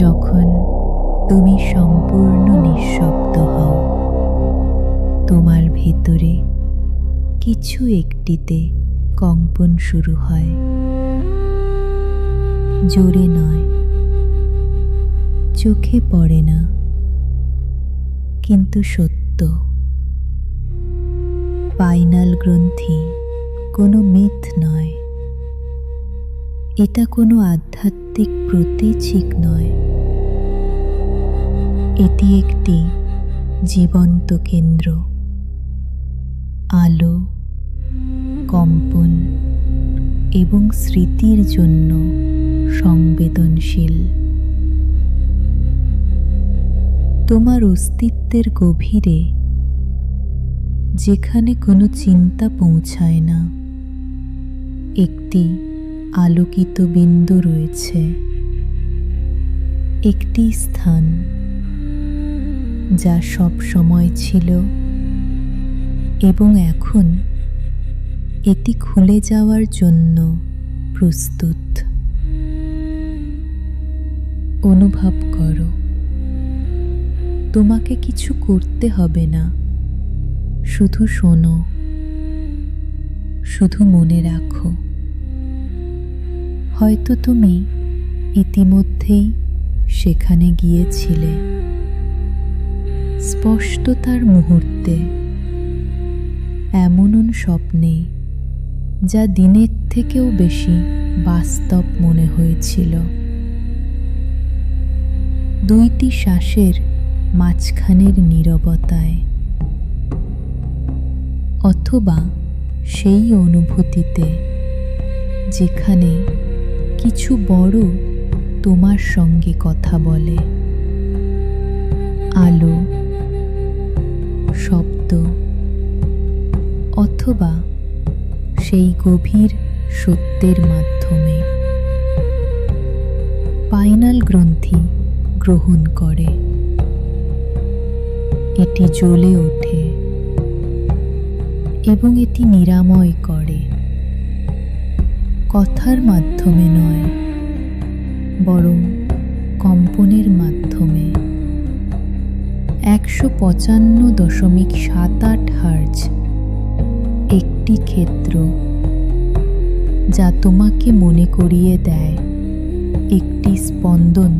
যখন তুমি সম্পূর্ণ নিঃশব্দ হও, তোমার ভিতরে কিছু একটিতে কম্পন শুরু হয়। জোরে নয়, চোখে পড়ে না, কিন্তু সত্য। পাইনাল গ্রন্থি কোনো মিথ নয়, এটা কোনো আধ্যাত্মিক প্রতীচিক নয়। এটি একটি জীবন্ত কেন্দ্র। আলো, কম্পন এবং স্মৃতির জন্য সংবেদনশীল। তোমার অস্তিত্বের গভীরে যেখানে কোনো চিন্তা পৌঁছায় না, একটি আলোকিত বিন্দু রয়েছে। একটি স্থান। যা সব সময় ছিল। এবং এখন এটি খুলে যাওয়ার জন্য প্রস্তুত। অনুভব করো, তোমাকে কিছু করতে হবে না। শুধু শোনো, শুধু মনে রাখো। হয়তো তুমি ইতিমধ্যেই সেখানে গিয়েছিলে। স্পষ্টতার মুহূর্তে। এমন স্বপ্নে, যা দিনের থেকেও বেশি বাস্তব মনে হয়েছিল। দুইটি শ্বাসের মাঝখানের নীরবতায়। অথবা সেই অনুভূতিতে, যেখানে কিছু বড় তোমার সঙ্গে কথা বলে। আলো শব্দ অথবা সেই গভীর সত্যের মাধ্যমে। পাইনাল গ্রন্থি গ্রহণ করে। এটি জ্বলে ওঠে এবং এটি নিরাময় করে। কথার মাধ্যমে নয়, বরং কম্পনের মাধ্যমে। একশো পঁচান্ন দশমিক সাত আট হার্জ একটি ক্ষেত্র যা তোমাকে মনে করিয়ে দেয় একটি স্পন্দন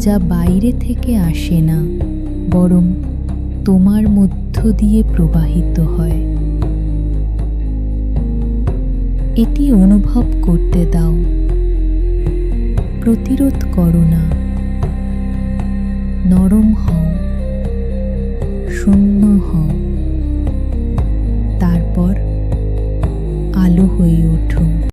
যা বাইরে থেকে আসে না, বরং তোমার মধ্য দিয়ে প্রবাহিত হয়। এটি অনুভব করতে দাও। প্রতিরোধ করো না। নরম হও শূন্য হও